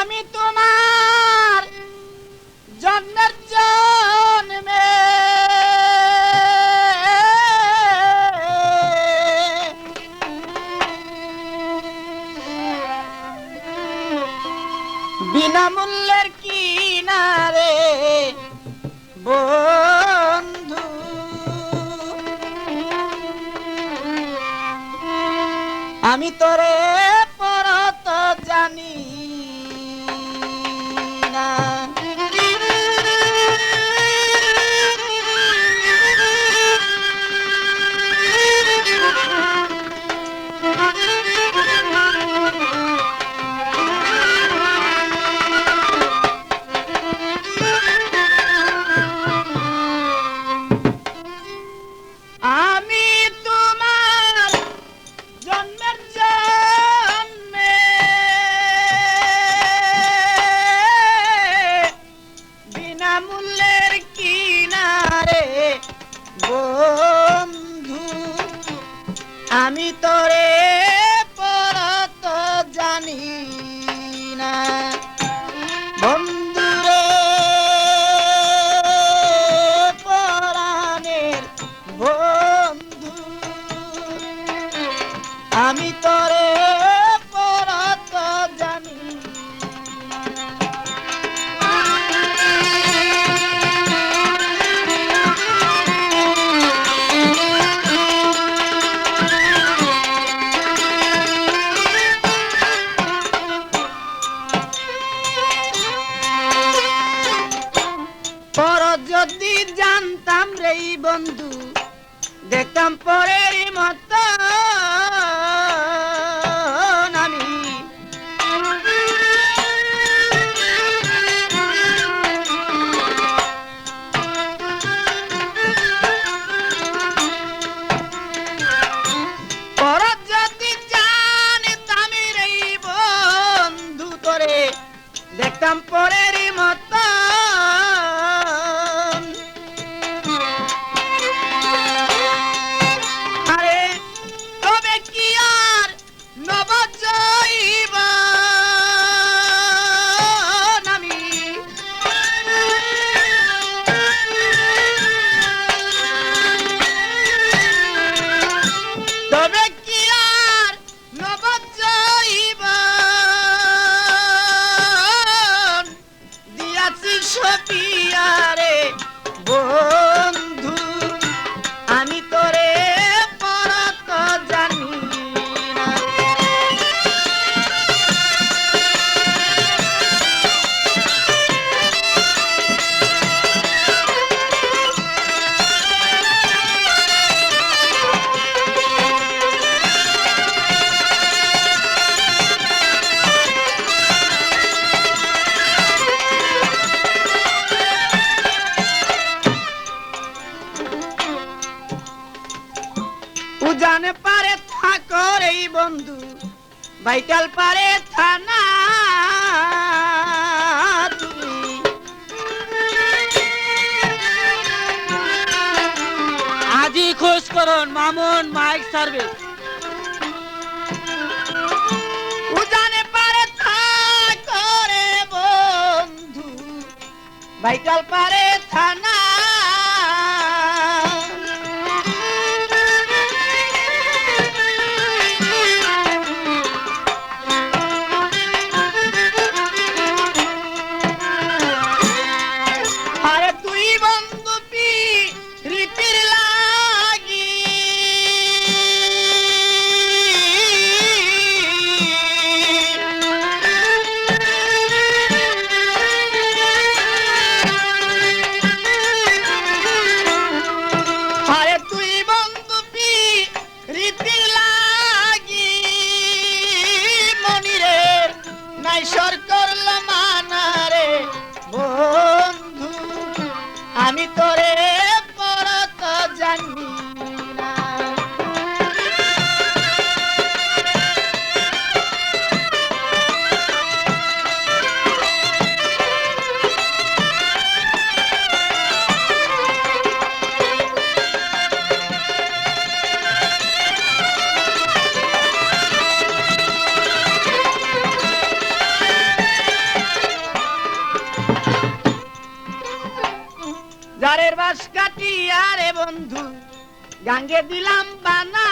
আমি তোমার জন্মের জন্মে। বিনামূল্যের কিনারে বন্ধু। আমি তোরে পরত জানি যদি জানতাম রে বন্ধু দেখতাম পরের মত আমি দেখতাম পরের মত Jackson! উজানে পারে থাকর এই বন্ধু ভাইটাল পারে থানা। আজই খোঁজ করুন মামুন মাইক সার্ভিস উজানে পারে থাকরে বন্ধু ভাইটাল পারে থানা even বাস কাটিয়া রে বন্ধু গাঙ্গে দিলাম বানা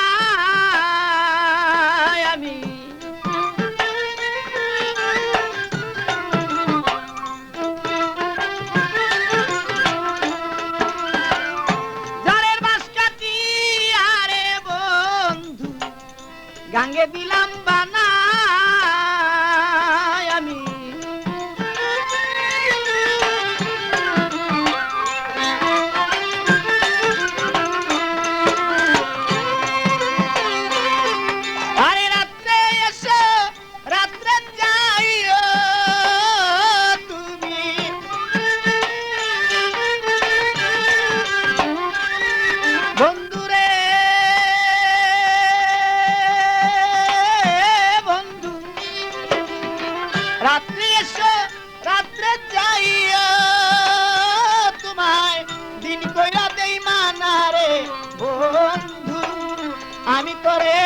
আমি তোরে